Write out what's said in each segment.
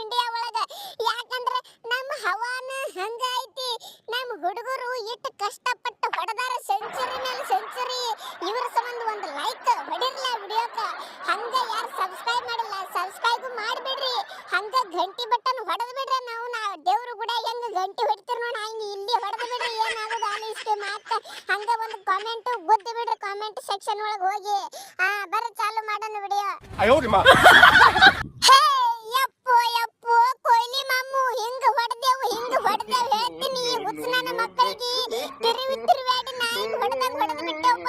India ಒಳಗ. ಯಾಕಂದ್ರ ನಮ್ಮ ಹವಾನ ಹಂಗ ಐತಿ ನಮ್ಮ ಹುಡುಗರು ಇಟ್ಟು ಕಷ್ಟಪಟ್ಟು ಹೊಡೆದಾರ ಸೆಂಚುರಿ ಮೇಲೆ ಸೆಂಚುರಿ ಇವ್ರ ಸಂಬಂಧ ಒಂದು ಲೈಕ್ ಹೊಡಿರಲ್ಲ ವಿಡಿಯೋಕ. ಹಂಗ ಯಾರು ಸಬ್ಸ್ಕ್ರೈಬ್ ಮಾಡಿಲ್ಲ ಸಬ್ಸ್ಕ್ರೈಬ್ ಮಾಡಿಬಿಡ್ರಿ. ಹಂಗ ಗಂಟಿ ಬಟನ್ ಹೊಡೆದು ಬಿಡ್ರಿ ನಾವು. ನಾ ದೇವ್ರು ಕೂಡ ಹೆಂಗ ಗಂಟಿ ಹೊಡಿತೀರ ನೋಡ, ಹಂಗ ಇಲ್ಲಿ ಹೊಡೆದು ಬಿಡ್ರಿ. ಏನಾಗೋದು ಅಲ್ಲಿ ಮಾತ ಹಂಗ ಒಂದು ಕಾಮೆಂಟ್ ಗುದ್ದು ಬಿಡ್ರಿ ಕಾಮೆಂಟ್ ಸೆಕ್ಷನ್ ಒಳಗೆ ಹೋಗಿ. ಆ ಬರ ಚಾಲು ಮಾಡೋಣ ವಿಡಿಯೋ. ಮಕ್ಕಳಿಗೆ ತಿರುವಿ ತಿರುವಾಡಿ ನಾ ಹಿಂಗ ಹೊಡೆದಂಗ ಹೊಡೆದು ಬಿಟ್ಟವಪ್ಪ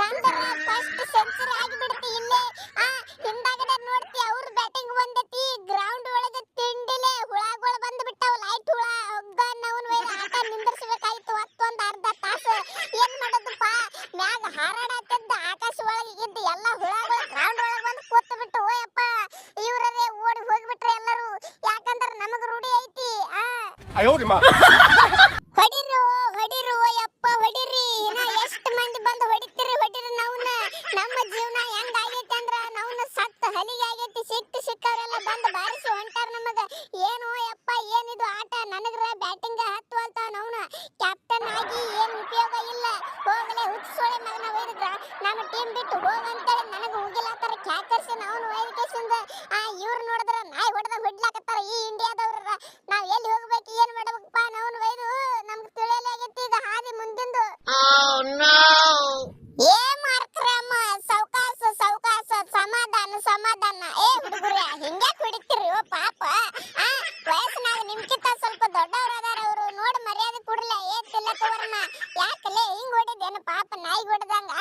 ನಂದರ ಫಸ್ಟ್ ಸೆಂಚುರಿ ಆಗಿಬಿಡ್ತಿ ಇಲ್ಲೇ ಆ, ಹಿಂದಾಗಡೆ ನೋಡ್ತಿ, ಅವ್ರ ಬ್ಯಾಟಿಂಗ್ ಬಂದೈತಿ. ಗ್ರೌಂಡ್ ಒಳಗೆ ತಿಂಡಿಲೆ ಹುಳಗಳು ಬಂದು ಬಿಟ್ಟಾವ ಲೈಟ್ ಹುಳ. ಹೊಗ್ಗ ವೈದ ಆಟ ನಿಂದ್ರಿಸಬೇಕಾಯ್ತು ಮತ್ತೊಂದು ಅರ್ಧ ತಾಸು. ಏನ್ ಮಾಡೋದಪ್ಪ? ಮ್ಯಾಗ ಹಾರಾಡತ್ತಿದ್ದ ಆಕಾಶ ಒಳಗೆ ಇದ್ದ ಎಲ್ಲ ಹುಳಗಳು ಗ್ರೌಂಡ್ ಒಳಗೆ ಬಂದು ಕೂತು ಬಿಟ್ಟು ಓಯಪ್ಪ, ಇವ್ರದೇ ಓಡಿ ಹೋಗ್ಬಿಟ್ರೆ ಎಲ್ಲರೂ. ಯಾಕಂದ್ರ ನಮಗ ರೂಢಿ ಐತಿ, ಆ. 哎 ಬಿಟ್ಟು ಹೋಗಂತೇಳಿ ನನಗೆ ಹೋಗಿಲ್ಲ. ಕ್ಯಾಕರ್ಸ್ ನಾವು ಆ ಇವ್ರು ನೋಡಿದ್ರ ನಾಯಿ ಹೊಡೆದಂಗ್ ಹೊಡ್ಲಾಕತ್ತಾರ ಈ ಇಂಡಿಯಾದವ್ರ ನಾವ್ ಎಲ್ಲಿ ಹೋಗ್ಬೇಕು ಏನ್ ಮಾಡ್ಬೇಕಪ್ಪ ನಾವ್ನ ಒಯ್ದು ನಮ್ಗೆ ತಿಳಿಯಲೇ ಆಗೈತಿ ಈಗ ಹಾದಿ ಮುಂದಿಂದು ಏ ಮಾರ್ಕ್ರಮ್ಮ ಸೌಕಾಸ ಸೌಕಾಸ ಸಮಾಧಾನ ಸಮಾಧಾನ ಏ ಹುಡುಗರ ಹಿಂಗ್ಯಾಕ್ ಹೊಡಿತೀರಿ ಓ ಪಾಪ ಆ ವಯಸ್ಸಿನಾಗ ನಿಮ್ಕಿಂತ ಸ್ವಲ್ಪ ದೊಡ್ಡವ್ರ ಅದಾರ ಅವರು ನೋಡಿ ಮರ್ಯಾದೆ ಕೊಡ್ಲ ಏ ತಿಲ್ಲಕವರ್ನ ಯಾಕಲೆ ಹಿಂಗ್ ಹೊಡಿದೇನು ಪಾಪ ನಾಯಿ ಹೊಡೆದಂಗ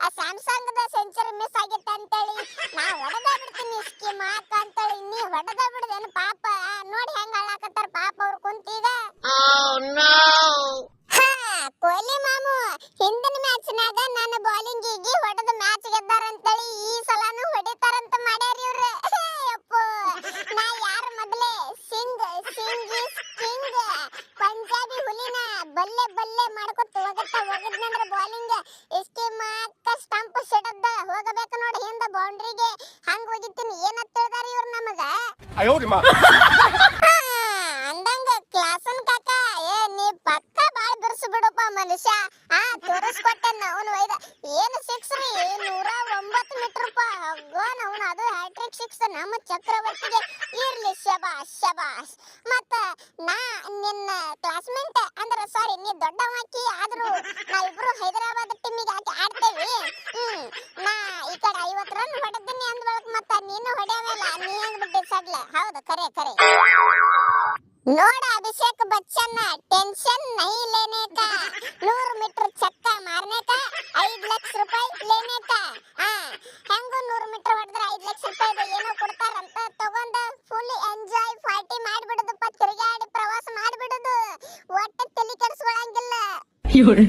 ಆ ಸ್ಯಾಮ್ಸಂಗ್ ದ ಸೆಂಚುರಿ ಮಿಸ್ ಆಗಿತ್ತ ಅಂತೇಳಿ. ನಾ ಹೊಡೆದ ಬಿಡ್ತೀನಿ ಇಸ್ಕಿ ಮಾತ ಅಂತೇಳಿ. ನೀ ಹೊಡೆದ ಬಿಡ್ದೇನು ಪಾಪ. ನೋಡಿ ಹೆಂಗ ಹಾಳಾಕತ್ತಾರ ಪಾಪ ಅವ್ರು ಕುಂತೀಗ. ಹಾ, ಕೊಹ್ಲಿ ಮಾಮು ಹಿಂದಿನ ಮ್ಯಾಚ್ನಾಗ ನನ್ನ ಬೌಲಿಂಗಿಗೆ ಹೊಡೆದ ಮ್ಯಾಚ್ ಗೆದ್ದಾರಂತೇಳಿ ಈ ಮಾಡ್ಕೊತ ಹೋಗತ್ತ ಹೋಗಿದ್ನಂದ್ರ ಬಾಲಿಂಗ್ ಎಷ್ಟೇ ಮಾತ್ರ ಸ್ಟಂಪ್ ಸಿಡದ್ದ ಹೋಗಬೇಕು ನೋಡಿ ಹಿಂದ ಬೌಂಡ್ರಿಗೆ ಹಂಗ ಹೋಗಿತ್ತೀನಿ ಏನಂತ ಹೇಳ್ದಾರ ಇವ್ರು ನಮಗ? ಅಂದಂಗ ಕ್ಲಾಸನ್ ಕಾಕ ಏ ನೀ ಪಕ್ಕ ಬಾಳ ಬಿರ್ಸು ಬಿಡಪ್ಪ ಮನುಷ್ಯ. ಆ ತೋರಿಸ್ಕೊಟ್ಟೆ ಅವನು ಒಯ್ದ. ಏನು ಸಿಕ್ಸ್ ರೀ? ನೂರ ಒಂಬತ್ತು ಪಾ ಹೋಗೋನ್ ಅವನು ಅದು ಹ್ಯಾಟ್ರಿಕ್ ಸಿಕ್ಸ್ ನಮ್ಮ ಚಕ್ರವರ್ತಿಗೆ. ಇರ್ಲಿ ಶಬಾಶ್ ಶಬಾಶ್ ಮತ್ತ ನಾ ನಿನ್ನ ಕ್ಲಾಸ್ಮೇಟ್ ಅಂದ್ರ ಸಾರಿ ನೀ ದೊಡ್ಡವಾಕಿ ಆದ್ರೂ ನಾವಿಬ್ರು ಹೈದರಾಬಾದ್ ಟೀಮಿಗೆ ಹಾಕಿ ಆಡ್ತೇವಿ. ಹ್ಮ್, ನಾ ಈ ಕಡೆ ಐವತ್ತು ರನ್ ಹೊಡೆದಿನಿ ಅಂದ ಮತ್ತ ನೀನು ಹೊಡೆಯಲ್ಲ ನೀ ಅಂದ್ಬಿಟ್ಟು ಸಡ್ಲ. ಹೌದು, ಕರೆ ಕರೆ. ನೋಡ ಅಭಿಷೇಕ್ ಬಚ್ಚನ್ ಟೆನ್ಷನ್ ನೈ ಲೇನೆ ಕಾ ನೂರು ಮೀಟರ್ ಚಕ್ಕ ಮಾರನೆ ಐದ್ ಲಕ್ಷ ರೂಪಾಯಿ ಲೇನೆ ಆ, ಹೆಂಗು ನೂರು ಮೀಟರ್ ಹೊಡೆದ್ರೆ ಐದ್ ಲಕ್ಷ ರೂಪಾಯಿ 有人